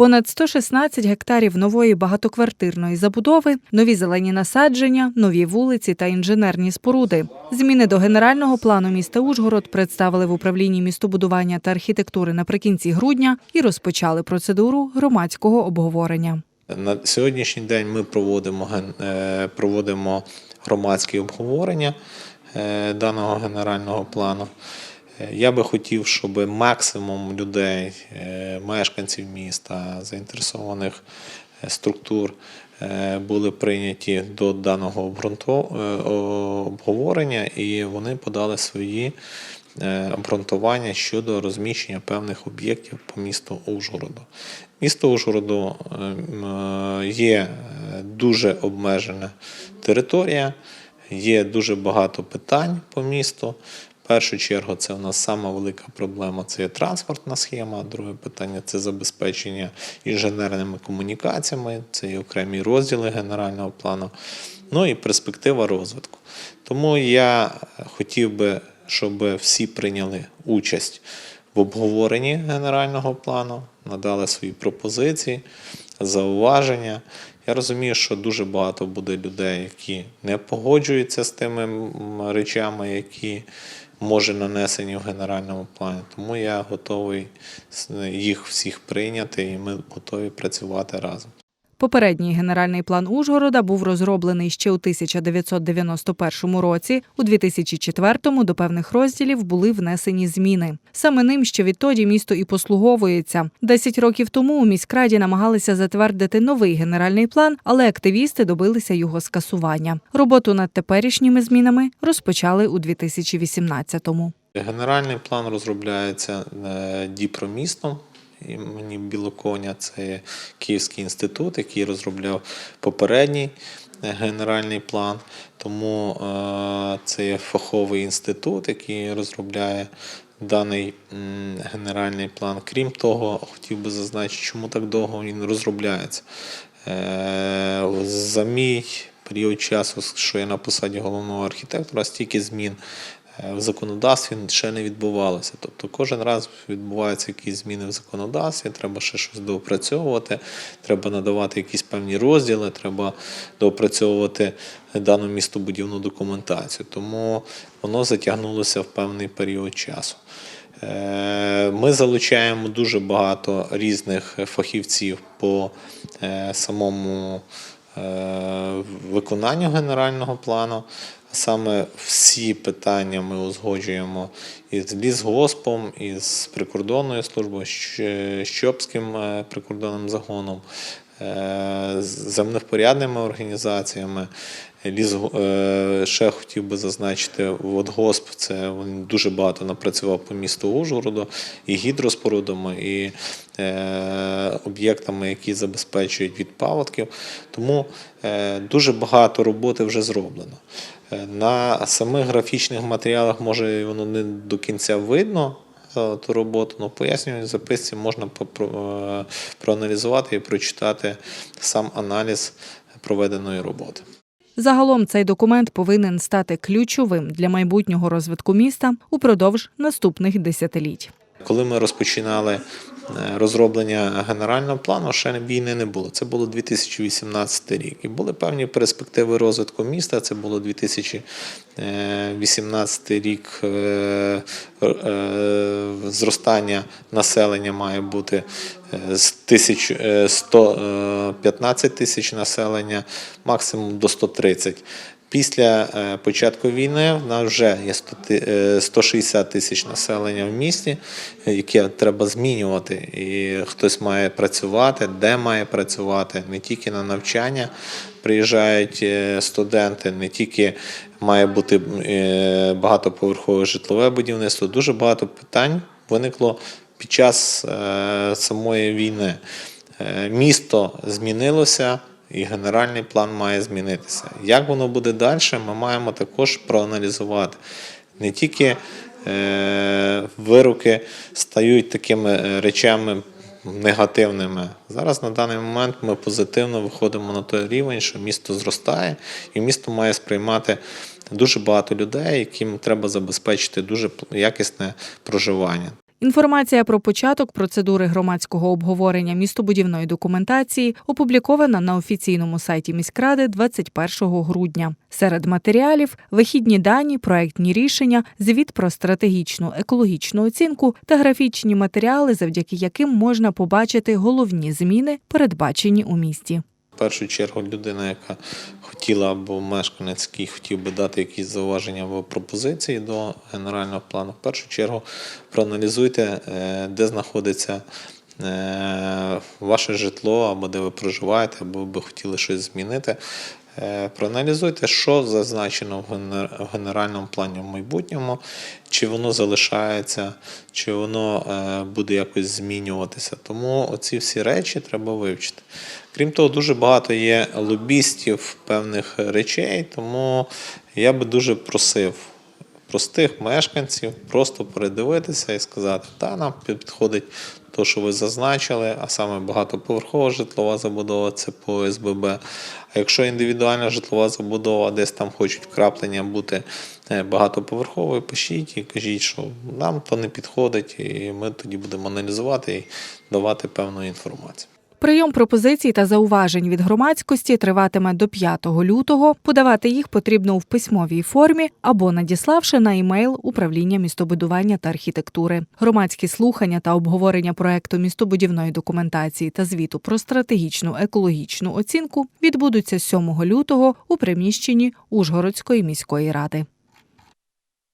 Понад 116 гектарів нової багатоквартирної забудови, нові зелені насадження, нові вулиці та інженерні споруди. Зміни до генерального плану міста Ужгород представили в управлінні містобудування та архітектури наприкінці грудня і розпочали процедуру громадського обговорення. На сьогоднішній день ми проводимо, е, проводимо громадські обговорення е, даного генерального плану. Е, Я би хотів, щоб максимум людей, е, мешканців міста, заінтересованих е, структур були прийняті до даного обговорення, і вони подали свої обґрунтування щодо розміщення певних об'єктів по місту Ужгороду. Місто Ужгороду е, м, е, є дуже обмежена територія, є дуже багато питань по місту. Першу чергу, це у нас сама велика проблема це є транспортна схема. Друге питання це забезпечення інженерними комунікаціями, це є окремі розділи генерального плану, ну і перспектива розвитку. Тому я хотів би, щоб всі прийняли участь в обговоренні генерального плану, надали свої пропозиції, зауваження. Я розумію, що дуже багато буде людей, які не погоджуються з тими речами, які може нанесені в генеральному плані. Тому я готовий їх всіх прийняти, і ми готові працювати разом. Попередній генеральний план Ужгорода був розроблений ще у 1991 році. У 2004-му до певних розділів були внесені зміни. Саме ним, що відтоді місто і послуговується. Десять років тому у міськраді намагалися затвердити новий генеральний план, але активісти добилися його скасування. Роботу над теперішніми змінами розпочали у 2018-му. Генеральний план розробляється е, Діпромістом імені Білоконя. Це Київський інститут, який розробляв попередній е, генеральний план. Тому е, це є фаховий інститут, який розробляє даний генеральний план. Крім того, хотів би зазначити, чому так довго він розробляється. Е, За мій період часу, що я на посаді головного архітектора, стільки змін в законодавстві ще не відбувалося. Тобто кожен раз відбуваються якісь зміни в законодавстві, треба ще щось доопрацьовувати, треба надавати якісь певні розділи, треба доопрацьовувати дану містобудівну документацію. Тому воно затягнулося в певний період часу. Е, Ми залучаємо дуже багато різних фахівців по е, самому е, виконанню генерального плану. Саме всі питання ми узгоджуємо із лісгоспом, із прикордонною службою, з Щопським е, прикордонним загоном, е, з організаціями. Ліс, е, ще хотів би зазначити, Водгосп це він дуже багато напрацював по місту Ужгороду і гідроспорудами, і е, об'єктами, які забезпечують від паводків. Тому е, дуже багато роботи вже зроблено. Е, На самих графічних матеріалах може воно не до кінця видно. е, Ту роботу, в пояснювальній записці можна проаналізувати і прочитати сам аналіз проведеної роботи. Загалом цей документ повинен стати ключовим для майбутнього розвитку міста упродовж наступних десятиліть. Коли ми розпочинали е, розроблення генерального плану, ще війни не було. Це було 2018 рік. І були певні перспективи розвитку міста. Це було 2018 рік. е, е, Зростання населення має бути з е, 115 тисяч населення, максимум до 130. Після е, початку війни в нас вже є 100 ти- е, 160 тисяч населення в місті, е, яке треба змінювати. І хтось має працювати, де має працювати, не тільки на навчання приїжджають е, студенти, не тільки має бути е, багатоповерхове житлове будівництво. Дуже багато питань виникло під час е, самої війни. Е, Місто змінилося, і генеральний план має змінитися. Як воно буде далі, ми маємо також проаналізувати. Не тільки е, вироки стають такими е, речами негативними. Зараз на даний момент ми позитивно виходимо на той рівень, що місто зростає, і місто має сприймати дуже багато людей, яким треба забезпечити дуже якісне проживання. Інформація про початок процедури громадського обговорення містобудівної документації опублікована на офіційному сайті міськради 21 грудня. Серед матеріалів вихідні дані, проектні рішення, звіт про стратегічну екологічну оцінку та графічні матеріали, завдяки яким можна побачити головні зміни, передбачені у місті. Першу чергу людина, яка хотіла або мешканець, який хотів би дати якісь зауваження або пропозиції до генерального плану, в першу чергу проаналізуйте, е, де знаходиться е, ваше житло, або де ви проживаєте, або ви хотіли щось змінити. Е, Проаналізуйте, що зазначено в генеральному плані в майбутньому, чи воно залишається, чи воно буде якось змінюватися. Тому оці всі речі треба вивчити. Крім того, дуже багато є лобістів певних речей, тому я би дуже просив простих мешканців просто передивитися і сказати, та нам підходить те, що ви зазначили, а саме багатоповерхова житлова забудова це по ОСББ. А якщо індивідуальна житлова забудова, десь там хочуть вкраплення бути е, багатоповерховою, пишіть і кажіть, що нам то не підходить, і ми тоді будемо аналізувати і давати певну інформацію. Прийом пропозицій та зауважень від громадськості триватиме до 5 лютого. Подавати їх потрібно в письмовій формі або надіславши на імейл управління містобудування та архітектури. Громадські слухання та обговорення проекту містобудівної документації та звіту про стратегічну екологічну оцінку відбудуться 7 лютого у приміщенні Ужгородської міської ради.